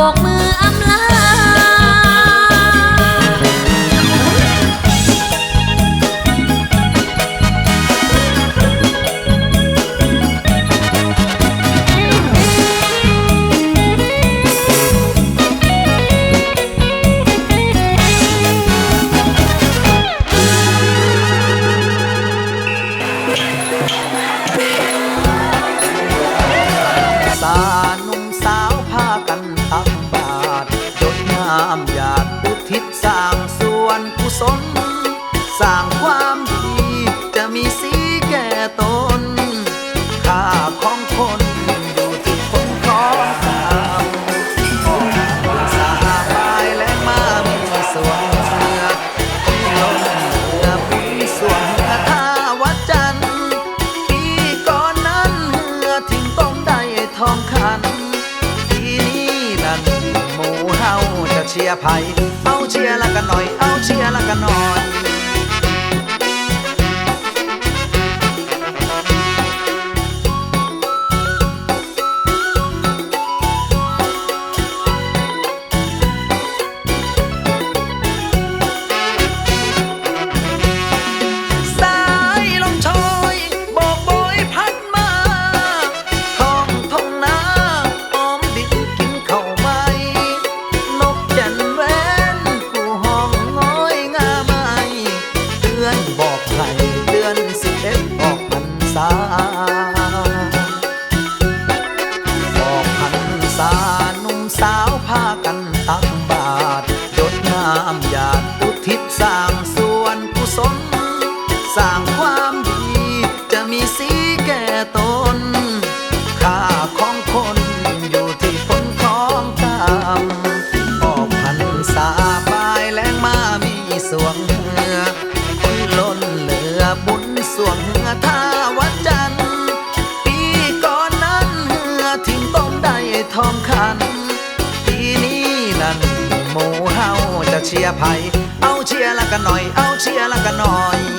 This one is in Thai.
บอกมือามยา เชียร์ไผเอาเชียร์ละกันหน่อย เอาเชียร์ละกันหน่อย 爱。 ทองคัน ปีนี้นั่นหมูเฮาจะเชียร์ไผเอาเชียร์ละกันหน่อย เอาเชียร์ละกันหน่อย